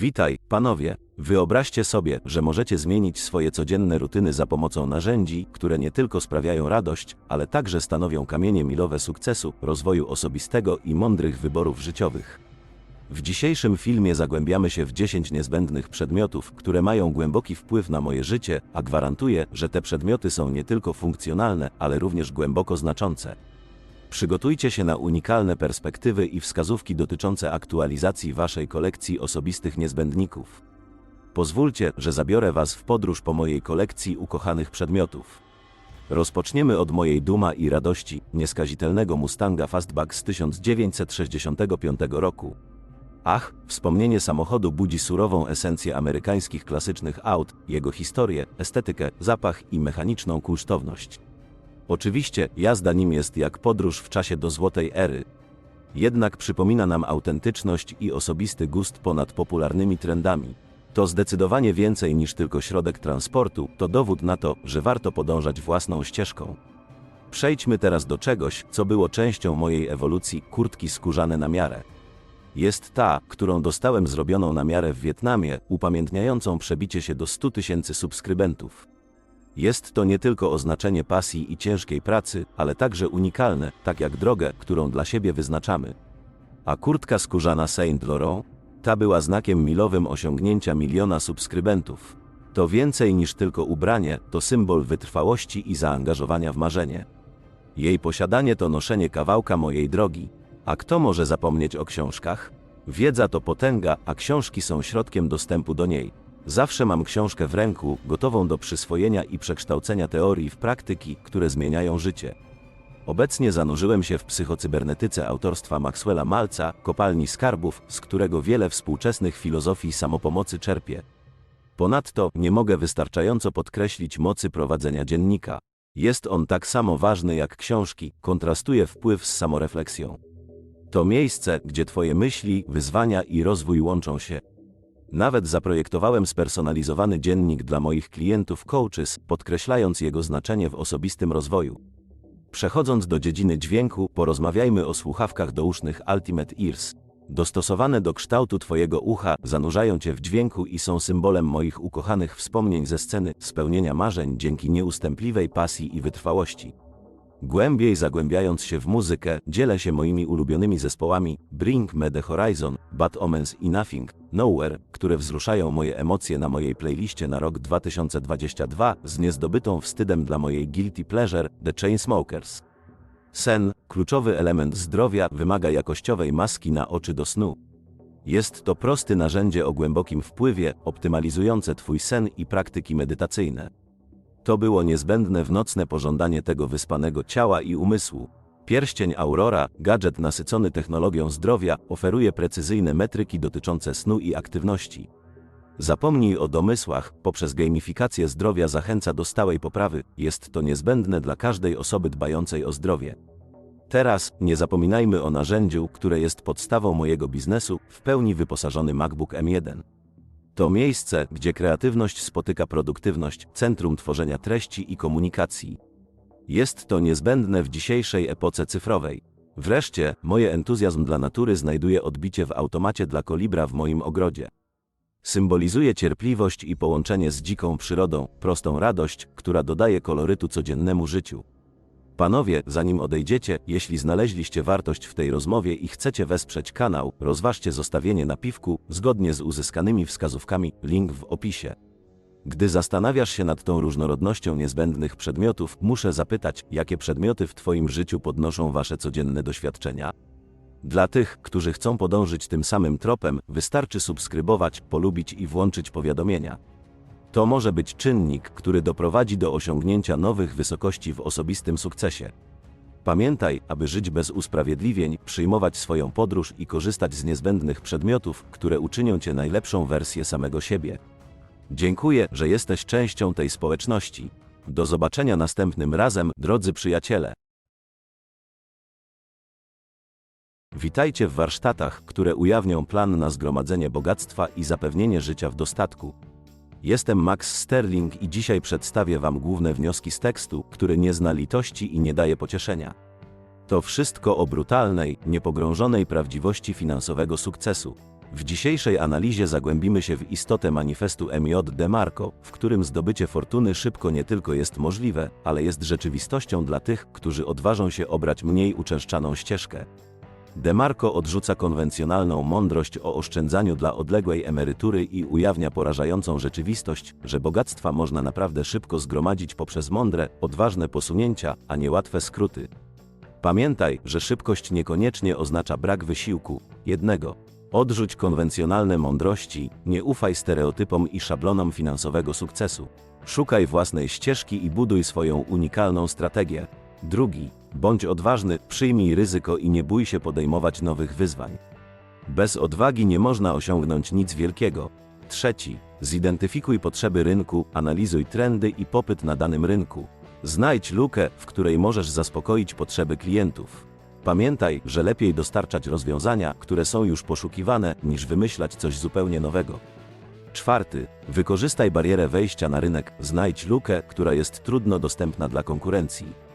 Witaj, panowie. Wyobraźcie sobie, że możecie zmienić swoje codzienne rutyny za pomocą narzędzi, które nie tylko sprawiają radość, ale także stanowią kamienie milowe sukcesu, rozwoju osobistego i mądrych wyborów życiowych. W dzisiejszym filmie zagłębiamy się w 10 niezbędnych przedmiotów, które mają głęboki wpływ na moje życie, a gwarantuję, że te przedmioty są nie tylko funkcjonalne, ale również głęboko znaczące. Przygotujcie się na unikalne perspektywy i wskazówki dotyczące aktualizacji Waszej kolekcji osobistych niezbędników. Pozwólcie, że zabiorę Was w podróż po mojej kolekcji ukochanych przedmiotów. Rozpoczniemy od mojej duma i radości, nieskazitelnego Mustanga Fastback z 1965 roku. Ach, wspomnienie samochodu budzi surową esencję amerykańskich klasycznych aut, jego historię, estetykę, zapach i mechaniczną kunsztowność. Oczywiście, jazda nim jest jak podróż w czasie do złotej ery. Jednak przypomina nam autentyczność i osobisty gust ponad popularnymi trendami. To zdecydowanie więcej niż tylko środek transportu, to dowód na to, że warto podążać własną ścieżką. Przejdźmy teraz do czegoś, co było częścią mojej ewolucji kurtki skórzane na miarę. Jest ta, którą dostałem zrobioną na miarę w Wietnamie, upamiętniającą przebicie się do 100 tysięcy subskrybentów. Jest to nie tylko oznaczenie pasji i ciężkiej pracy, ale także unikalne, tak jak drogę, którą dla siebie wyznaczamy. A kurtka skórzana Saint Laurent? Ta była znakiem milowym osiągnięcia miliona subskrybentów. To więcej niż tylko ubranie, to symbol wytrwałości i zaangażowania w marzenie. Jej posiadanie to noszenie kawałka mojej drogi. A kto może zapomnieć o książkach? Wiedza to potęga, a książki są środkiem dostępu do niej. Zawsze mam książkę w ręku, gotową do przyswojenia i przekształcenia teorii w praktyki, które zmieniają życie. Obecnie zanurzyłem się w psychocybernetyce autorstwa Maxwella Malca, kopalni skarbów, z którego wiele współczesnych filozofii samopomocy czerpie. Ponadto nie mogę wystarczająco podkreślić mocy prowadzenia dziennika. Jest on tak samo ważny jak książki, kontrastuje wpływ z samorefleksją. To miejsce, gdzie Twoje myśli, wyzwania i rozwój łączą się. Nawet zaprojektowałem spersonalizowany dziennik dla moich klientów coaches, podkreślając jego znaczenie w osobistym rozwoju. Przechodząc do dziedziny dźwięku, porozmawiajmy o słuchawkach dousznych Ultimate Ears. Dostosowane do kształtu Twojego ucha, zanurzają Cię w dźwięku i są symbolem moich ukochanych wspomnień ze sceny, spełnienia marzeń dzięki nieustępliwej pasji i wytrwałości. Głębiej zagłębiając się w muzykę, dzielę się moimi ulubionymi zespołami Bring Me The Horizon, Bad Omens i Nothing, Nowhere, które wzruszają moje emocje na mojej playliście na rok 2022 z niezdobytą wstydem dla mojej guilty pleasure The Chainsmokers. Sen, kluczowy element zdrowia, wymaga jakościowej maski na oczy do snu. Jest to prosty narzędzie o głębokim wpływie, optymalizujące Twój sen i praktyki medytacyjne. To było niezbędne w nocne pożądanie tego wyspanego ciała i umysłu. Pierścień Aurora, gadżet nasycony technologią zdrowia, oferuje precyzyjne metryki dotyczące snu i aktywności. Zapomnij o domysłach, poprzez gamifikację zdrowia zachęca do stałej poprawy, jest to niezbędne dla każdej osoby dbającej o zdrowie. Teraz nie zapominajmy o narzędziu, które jest podstawą mojego biznesu, w pełni wyposażony MacBook M1. To miejsce, gdzie kreatywność spotyka produktywność, centrum tworzenia treści i komunikacji. Jest to niezbędne w dzisiejszej epoce cyfrowej. Wreszcie, moje entuzjazm dla natury znajduje odbicie w automacie dla kolibra w moim ogrodzie. Symbolizuje cierpliwość i połączenie z dziką przyrodą, prostą radość, która dodaje kolorytu codziennemu życiu. Panowie, zanim odejdziecie, jeśli znaleźliście wartość w tej rozmowie i chcecie wesprzeć kanał, rozważcie zostawienie napiwku, zgodnie z uzyskanymi wskazówkami, link w opisie. Gdy zastanawiasz się nad tą różnorodnością niezbędnych przedmiotów, muszę zapytać, jakie przedmioty w Twoim życiu podnoszą Wasze codzienne doświadczenia? Dla tych, którzy chcą podążyć tym samym tropem, wystarczy subskrybować, polubić i włączyć powiadomienia. To może być czynnik, który doprowadzi do osiągnięcia nowych wysokości w osobistym sukcesie. Pamiętaj, aby żyć bez usprawiedliwień, przyjmować swoją podróż i korzystać z niezbędnych przedmiotów, które uczynią cię najlepszą wersję samego siebie. Dziękuję, że jesteś częścią tej społeczności. Do zobaczenia następnym razem, drodzy przyjaciele. Witajcie w warsztatach, które ujawnią plan na zgromadzenie bogactwa i zapewnienie życia w dostatku. Jestem Max Sterling i dzisiaj przedstawię Wam główne wnioski z tekstu, który nie zna litości i nie daje pocieszenia. To wszystko o brutalnej, niepogrążonej prawdziwości finansowego sukcesu. W dzisiejszej analizie zagłębimy się w istotę manifestu MJ DeMarco, w którym zdobycie fortuny szybko nie tylko jest możliwe, ale jest rzeczywistością dla tych, którzy odważą się obrać mniej uczęszczaną ścieżkę. DeMarco odrzuca konwencjonalną mądrość o oszczędzaniu dla odległej emerytury i ujawnia porażającą rzeczywistość, że bogactwa można naprawdę szybko zgromadzić poprzez mądre, odważne posunięcia, a nie łatwe skróty. Pamiętaj, że szybkość niekoniecznie oznacza brak wysiłku. Jednego. Odrzuć konwencjonalne mądrości, nie ufaj stereotypom i szablonom finansowego sukcesu. Szukaj własnej ścieżki i buduj swoją unikalną strategię. Drugi. Bądź odważny, przyjmij ryzyko i nie bój się podejmować nowych wyzwań. Bez odwagi nie można osiągnąć nic wielkiego. Trzeci. Zidentyfikuj potrzeby rynku, analizuj trendy i popyt na danym rynku. Znajdź lukę, w której możesz zaspokoić potrzeby klientów. Pamiętaj, że lepiej dostarczać rozwiązania, które są już poszukiwane, niż wymyślać coś zupełnie nowego. Czwarty. Wykorzystaj barierę wejścia na rynek, znajdź lukę, która jest trudno dostępna dla konkurencji.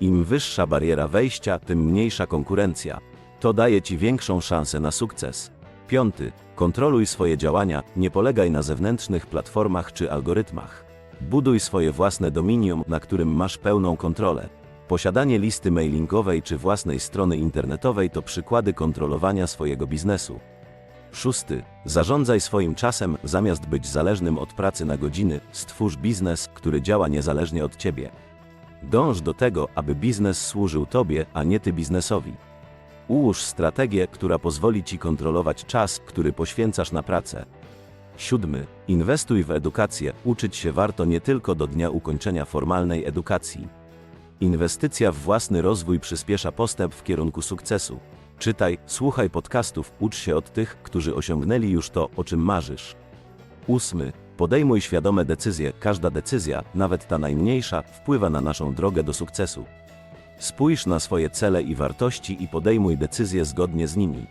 Im wyższa bariera wejścia, tym mniejsza konkurencja. To daje Ci większą szansę na sukces. Piąty. Kontroluj swoje działania, nie polegaj na zewnętrznych platformach czy algorytmach. Buduj swoje własne dominium, na którym masz pełną kontrolę. Posiadanie listy mailingowej czy własnej strony internetowej to przykłady kontrolowania swojego biznesu. Szósty. Zarządzaj swoim czasem, zamiast być zależnym od pracy na godziny, stwórz biznes, który działa niezależnie od Ciebie. Dąż do tego, aby biznes służył Tobie, a nie Ty biznesowi. Ułóż strategię, która pozwoli Ci kontrolować czas, który poświęcasz na pracę. Siódmy. Inwestuj w edukację. Uczyć się warto nie tylko do dnia ukończenia formalnej edukacji. Inwestycja w własny rozwój przyspiesza postęp w kierunku sukcesu. Czytaj, słuchaj podcastów, ucz się od tych, którzy osiągnęli już to, o czym marzysz. Ósmy. Podejmuj świadome decyzje. Każda decyzja, nawet ta najmniejsza, wpływa na naszą drogę do sukcesu. Spójrz na swoje cele i wartości i podejmuj decyzje zgodnie z nimi.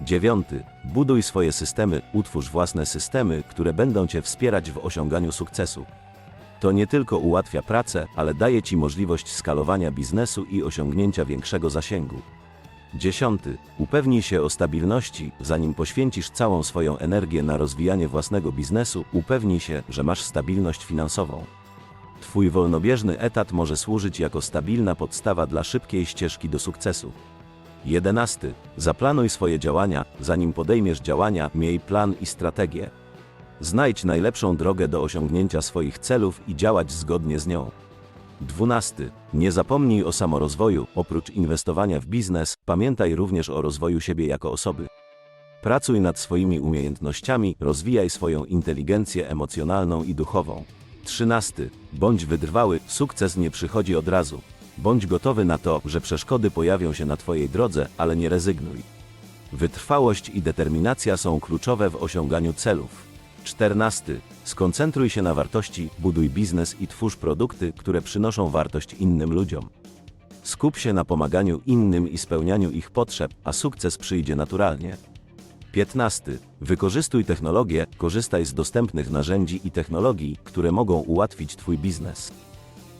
Dziewiąty. Buduj swoje systemy, utwórz własne systemy, które będą Cię wspierać w osiąganiu sukcesu. To nie tylko ułatwia pracę, ale daje Ci możliwość skalowania biznesu i osiągnięcia większego zasięgu. Dziesiąty. Upewnij się o stabilności, zanim poświęcisz całą swoją energię na rozwijanie własnego biznesu, upewnij się, że masz stabilność finansową. Twój wolnobieżny etat może służyć jako stabilna podstawa dla szybkiej ścieżki do sukcesu. 11. Zaplanuj swoje działania, zanim podejmiesz działania, miej plan i strategię. Znajdź najlepszą drogę do osiągnięcia swoich celów i działać zgodnie z nią. 12. Nie zapomnij o samorozwoju, oprócz inwestowania w biznes, pamiętaj również o rozwoju siebie jako osoby. Pracuj nad swoimi umiejętnościami, rozwijaj swoją inteligencję emocjonalną i duchową. 13. Bądź wytrwały, sukces nie przychodzi od razu. Bądź gotowy na to, że przeszkody pojawią się na Twojej drodze, ale nie rezygnuj. Wytrwałość i determinacja są kluczowe w osiąganiu celów. 14. Skoncentruj się na wartości, buduj biznes i twórz produkty, które przynoszą wartość innym ludziom. Skup się na pomaganiu innym i spełnianiu ich potrzeb, a sukces przyjdzie naturalnie. 15. Wykorzystuj technologię, korzystaj z dostępnych narzędzi i technologii, które mogą ułatwić Twój biznes.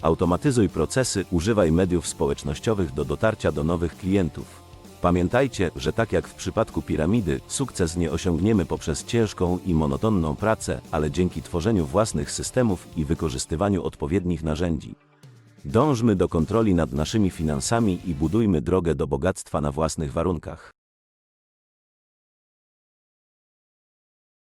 Automatyzuj procesy, używaj mediów społecznościowych do dotarcia do nowych klientów. Pamiętajcie, że tak jak w przypadku piramidy, sukces nie osiągniemy poprzez ciężką i monotonną pracę, ale dzięki tworzeniu własnych systemów i wykorzystywaniu odpowiednich narzędzi. Dążmy do kontroli nad naszymi finansami i budujmy drogę do bogactwa na własnych warunkach.